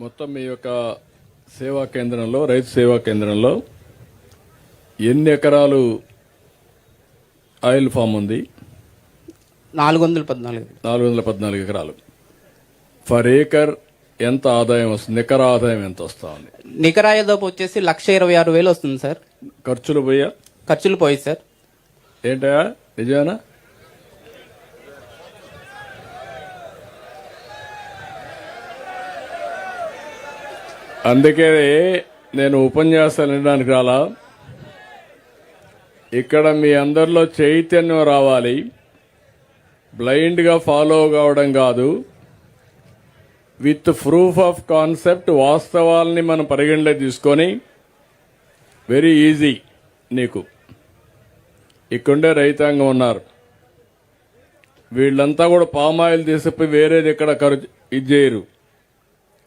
మొత్తం మీ యొక్క సేవా కేంద్రంలో రైతు సేవా కేంద్రంలో ఎన్ని ఎకరాలు ఆయిల్ ఫామ్ ఉంది? నాలుగు వందల పద్నాలుగు నాలుగు వందల పద్నాలుగు ఎకరాలు. ఫర్ ఏకర్ ఎంత ఆదాయం వస్తుంది? నికర ఆదాయం ఎంత వస్తా ఉంది? నికరాయ దోపు వచ్చేసి లక్ష ఇరవై ఆరు వేలు వస్తుంది సార్. ఖర్చులు పోయా? ఖర్చులు పోయి సార్. ఏంటా నిజానా అందుకే నేను ఉపన్యాసాలు వినడానికి రాలా. ఇక్కడ మీ అందరిలో చైతన్యం రావాలి. బ్లైండ్గా ఫాలో కావడం కాదు. విత్ ప్రూఫ్ ఆఫ్ కాన్సెప్ట్ వాస్తవాల్ని మనం పరిగణలో తీసుకొని వెరీ ఈజీ నీకు. ఇక్కడే రైతాంగం ఉన్నారు. వీళ్ళంతా కూడా పామాయిల్ తీసుకుపోయి వేరేది ఎక్కడ ఖర్చు ఇది చేయరు.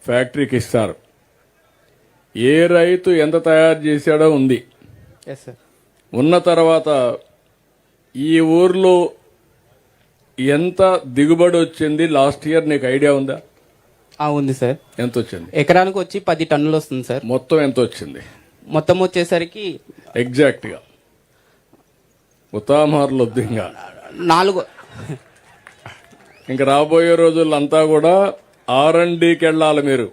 ఫ్యాక్టరీకి ఇస్తారు. ఏ రైతు ఎంత తయారు చేశాడో ఉంది. ఉన్న తర్వాత ఈ ఊర్లో ఎంత దిగుబడి వచ్చింది లాస్ట్ ఇయర్ నీకు ఐడియా ఉందా? ఆ, ఉంది సార్ ఎంత వచ్చింది? ఎకరానికి వచ్చి పది టన్నులు వస్తుంది సార్ మొత్తం ఎంత వచ్చింది? మొత్తం వచ్చేసరికి ఎగ్జాక్ట్గా ఉతామార్లు వద్దు ఇంకా నాలుగు. ఇంక రాబోయే రోజులంతా కూడా ఆర్ అండ్ డికి వెళ్ళాలి మీరు.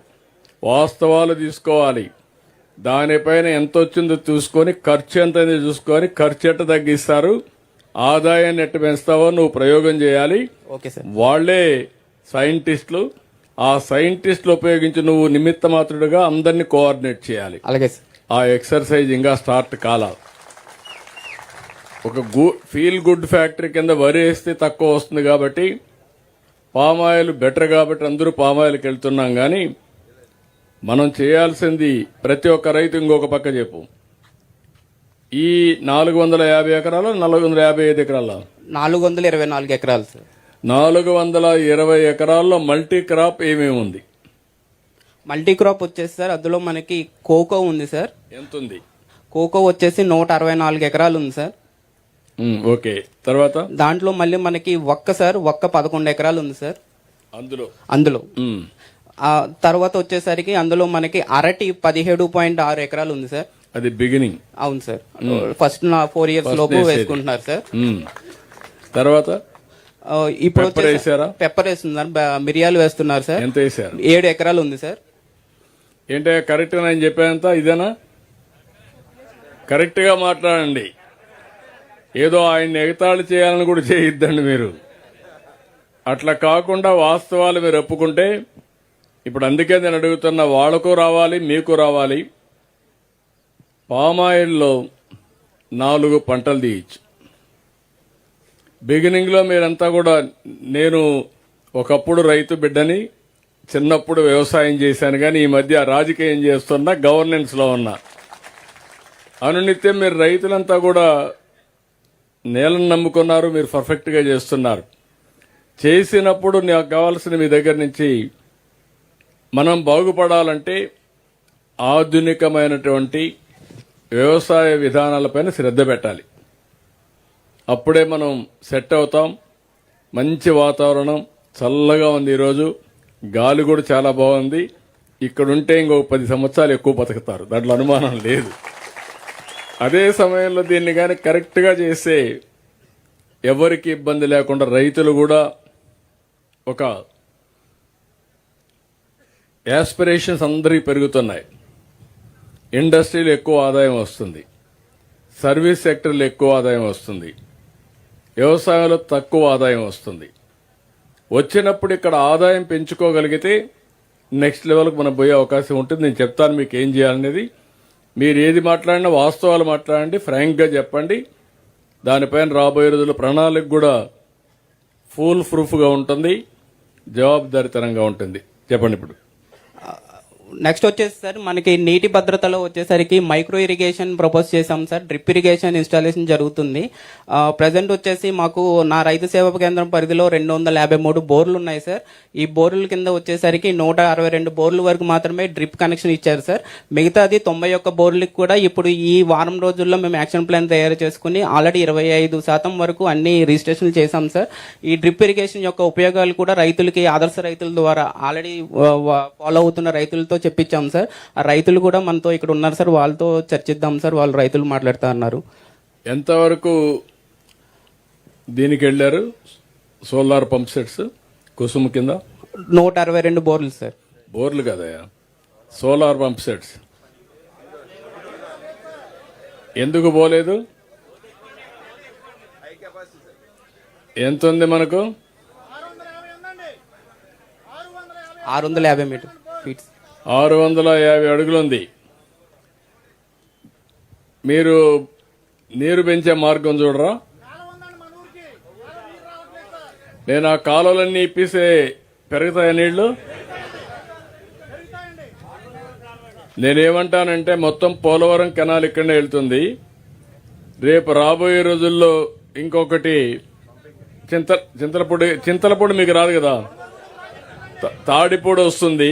వాస్తవాలు తీసుకోవాలి. దానిపైన ఎంత వచ్చిందో చూసుకొని ఖర్చు ఎంత చూసుకొని ఖర్చు ఎట్ట తగ్గిస్తారు ఆదాయాన్ని ఎట్ట పెంచుతావో నువ్వు ప్రయోగం చేయాలి. వాళ్ళే సైంటిస్టులు. ఆ సైంటిస్టులు ఉపయోగించి నువ్వు నిమిత్త మాత్రుడుగా అందరినీ కోఆర్డినేట్ చేయాలి. అలాగే ఆ ఎక్సర్సైజ్ ఇంకా స్టార్ట్ కాల ఒక గు ఫీల్ గుడ్ ఫ్యాక్టరీ కింద వరి వేస్తే తక్కువ వస్తుంది కాబట్టి పామాయిల్ బెటర్ కాబట్టి అందరూ పామాయిల్కి వెళ్తున్నాం కానీ మనం చేయాల్సింది ప్రతి ఒక్క రైతు ఇంకొక పక్క చెప్పు. ఈ నాలుగు వందల యాభై ఎకరాలు నాలుగు వందల యాభై ఐదు ఎకరాల? నాలుగు వందల ఇరవై నాలుగు ఎకరాలు సార్. నాలుగు వందల ఇరవై ఎకరాల్లో మల్టీ క్రాప్ ఏమేమి ఉంది? మల్టీ క్రాప్ వచ్చేసి సార్ అందులో మనకి కోకో ఉంది సార్. ఎంత ఉంది కోకో వచ్చేసి నూట అరవై నాలుగు ఎకరాలు ఉంది సార్. ఓకే. తర్వాత? దాంట్లో మళ్ళీ మనకి ఒక్క సార్ ఒక్క పదకొండు ఎకరాలు ఉంది సార్. అందులో? అందులో. తర్వాత వచ్చేసరికి అందులో మనకి అరటి పదిహేడు పాయింట్ ఆరు ఎకరాలు ఉంది సార్. అది బిగినింగ్ అవును సార్. ఫస్ట్ నా ఫోర్ ఇయర్స్ లోపు. వేసుకుంటున్నారు సార్. ఉమ్. తర్వాత? ఇప్పుడు పెప్పర్ వేసారా? వేస్తున్నారు మిరియాలు వేస్తున్నారు సార్. ఎంత వేశారు ఏడు ఎకరాలు ఉంది సార్. ఏంటో కరెక్ట్ నేను చెప్పేంత ఇదేనా? కరెక్ట్గా మాట్లాడండి. ఏదో ఆయన ఎగతాళి చేయాలని కూడా చేయొద్దండి మీరు. అట్లా కాకుండా వాస్తవాలు మీరు ఒప్పుకుంటే ఇప్పుడు అందుకే నేను అడుగుతున్న వాళ్ళకు రావాలి మీకు రావాలి. పామాయిల్లో నాలుగు పంటలు తీయచ్చు. బిగినింగ్లో మీరంతా కూడా నేను ఒకప్పుడు రైతు బిడ్డని చిన్నప్పుడు వ్యవసాయం చేశాను కానీ ఈ మధ్య రాజకీయం చేస్తున్నా గవర్నెన్స్లో ఉన్నా. అనునిత్యం మీరు రైతులంతా కూడా నేలను నమ్ముకున్నారు మీరు పర్ఫెక్ట్గా చేస్తున్నారు. చేసినప్పుడు నాకు కావాల్సిన మీ దగ్గర నుంచి మనం బాగుపడాలంటే ఆధునికమైనటువంటి వ్యవసాయ విధానాలపైన శ్రద్ధ పెట్టాలి. అప్పుడే మనం సెట్ అవుతాం. మంచి వాతావరణం. చల్లగా ఉంది ఈరోజు. గాలి కూడా చాలా బాగుంది. ఇక్కడ ఉంటే ఇంకొక పది సంవత్సరాలు ఎక్కువ బతుకుతారు. దాంట్లో అనుమానం లేదు. అదే సమయంలో దీన్ని కానీ కరెక్ట్గా చేస్తే ఎవరికి ఇబ్బంది లేకుండా రైతులు కూడా ఒక యాస్పిరేషన్స్ అందరికీ పెరుగుతున్నాయి. ఇండస్ట్రీలో ఎక్కువ ఆదాయం వస్తుంది. సర్వీస్ సెక్టర్లు ఎక్కువ ఆదాయం వస్తుంది. వ్యవసాయంలో తక్కువ ఆదాయం వస్తుంది. వచ్చినప్పుడు ఇక్కడ ఆదాయం పెంచుకోగలిగితే నెక్స్ట్ లెవెల్కి మనం పోయే అవకాశం ఉంటుంది. నేను చెప్తాను మీకు ఏం చేయాలనేది. మీరు ఏది మాట్లాడినా వాస్తవాలు మాట్లాడండి ఫ్రాంక్గా చెప్పండి. దానిపైన రాబోయే రోజుల్లో ప్రణాళిక కూడా ఫూల్ ప్రూఫ్గా ఉంటుంది. జవాబుదారితనంగా ఉంటుంది. చెప్పండి ఇప్పుడు. నెక్స్ట్ వచ్చేసి సార్ మనకి నీటి భద్రతలో వచ్చేసరికి మైక్రో ఇరిగేషన్ ప్రపోజ్ చేశాం సార్ డ్రిప్ ఇరిగేషన్ ఇన్స్టాలేషన్ జరుగుతుంది. ప్రజెంట్ వచ్చేసి మాకు నా రైతు సేవా కేంద్రం పరిధిలో రెండు వందల యాభై మూడు బోర్లు ఉన్నాయి సార్ ఈ బోర్ల కింద వచ్చేసరికి నూట అరవై రెండు బోర్లు వరకు మాత్రమే డ్రిప్ కనెక్షన్ ఇచ్చారు సార్ మిగతాది తొంభై ఒక్క బోర్లకి కూడా ఇప్పుడు ఈ వారం రోజుల్లో మేము యాక్షన్ ప్లాన్ తయారు చేసుకుని ఆల్రెడీ ఇరవై ఐదు శాతం వరకు అన్ని రిజిస్ట్రేషన్లు చేశాం సార్ ఈ డ్రిప్ ఇరిగేషన్ యొక్క ఉపయోగాలు కూడా రైతులకి ఆదర్శ రైతుల ద్వారా ఆల్రెడీ ఫాలో అవుతున్న రైతులతో చెప్పించాం సార్. ఆ రైతులు కూడా మనతో ఇక్కడ ఉన్నారు సార్. వాళ్ళతో చర్చిద్దాం సార్. వాళ్ళు రైతులు మాట్లాడుతా అన్నారు. ఎంతవరకు దీనికి వెళ్ళారు? సోలార్ పంప్ సెట్స్ కుసుమ కింద? నూట అరవై రెండు బోర్లు సార్. బోర్లు కదయా సోలార్ పంప్ సెట్స్. ఎందుకు పోలేదు? ఎంత ఉంది మనకు? ఆరు వందల యాభై మీటర్ ఫీట్స్. ఆరు వందల యాభై అడుగులు ఉంది మీరు నీరు పెంచే మార్గం చూడరా? నేను ఆ కాలువలన్నీ ఇప్పిస్తే పెరుగుతాయా నీళ్ళు? నేనేమంటానంటే మొత్తం పోలవరం కెనాల్ ఇక్కడనే వెళ్తుంది. రేపు రాబోయే రోజుల్లో ఇంకొకటి చింత చింతలపొడి చింతలపొడి మీకు రాదు కదా? తాడిపొడి వస్తుంది.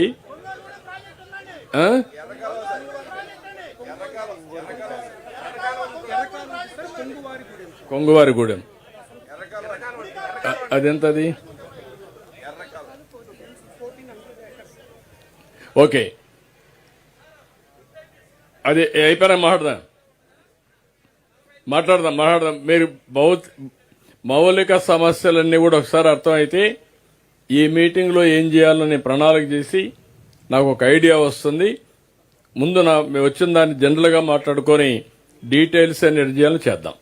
కొంగువారిగూడెం అ- అదెంతది? ఓకే. అది అయిపోయినా మాట్లాడదాం. మాట్లాడదాం మాట్లాడదాం. మీరు బౌత్ మౌలిక సమస్యలన్నీ కూడా ఒకసారి అర్థమైతే ఈ మీటింగ్లో ఏం చేయాలని ప్రణాళిక చేసి నాకు ఒక ఐడియా వస్తుంది. ముందు నా వచ్చిన దాన్ని జనరల్గా మాట్లాడుకొని డీటెయిల్స్ అనే చేయాలని చేద్దాం.